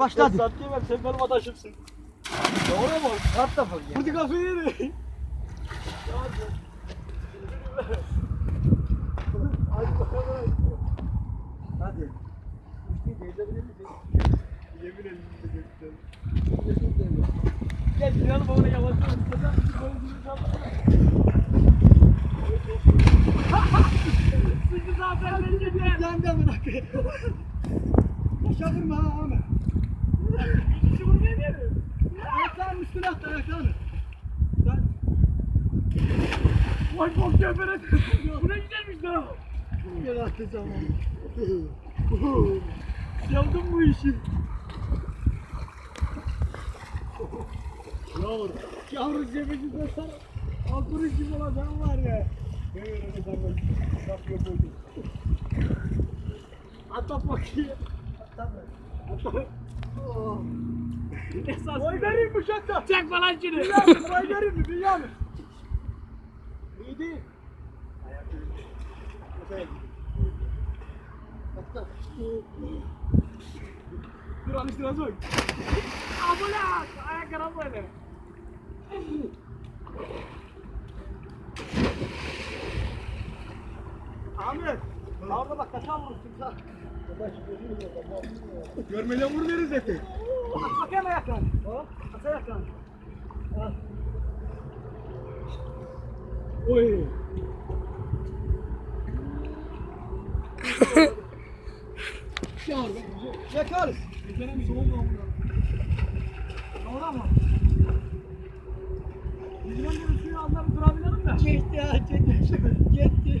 Başladı. Saat ver sen benim adaşımsın. Doğru mu? Kart da var. Hadi kafayı yeri. Hadi bakalım. Hadi. Yemin ederim. Gel gidelim bana yavaş yavaş. Sıkı zaten bence de. Sen de bırak. Başa vurma ha Kişi vurmaya gelirim. Ayaklarının üstüne at ayaklarını. Sen Vay bok geberet. Bu ne güzelmiş lan. gel atacağım Yaptım bu işi. Yavru. Yavru cebeci dostlar. Altını gibi olacağım var ya. Ben öyle de sana yapıyor böyle. Hatta bakayım. Hatta. Esas. Oy vereyim mi şaka? Çek falan şunu. Oy vereyim mi? Mı? İyi değil. Dur alıştıra soy. Abula! Ayaklara böyle. Ahmet. Orada bak kaçan vurursun sen. Görmeden vur deriz eti. Ayaklarını. Hop. At ayaklarını. Al. Oy. Yakarız. Benim soğuk oldu. Doğru mu? Bizim önce suyu anlamı durabilirim de. Geçti ya. Geçti. Geçti.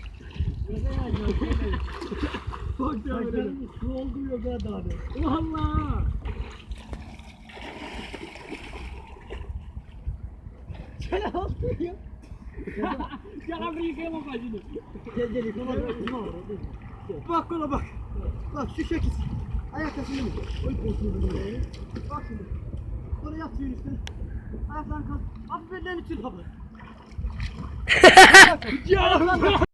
Ayaklarını su ha daha da. Valla. Sen aldın ya. Gel abi yıkayalım başını. Gel gel yıkama. Bak kola bak. Bak şu şekil. Ayakkabısını mı? Oy korkuyorum böyle. Bak şimdi. Sonra yat suyun üstüne. Ayaklarını kalk. Hafif ellerini tut baba. Ya.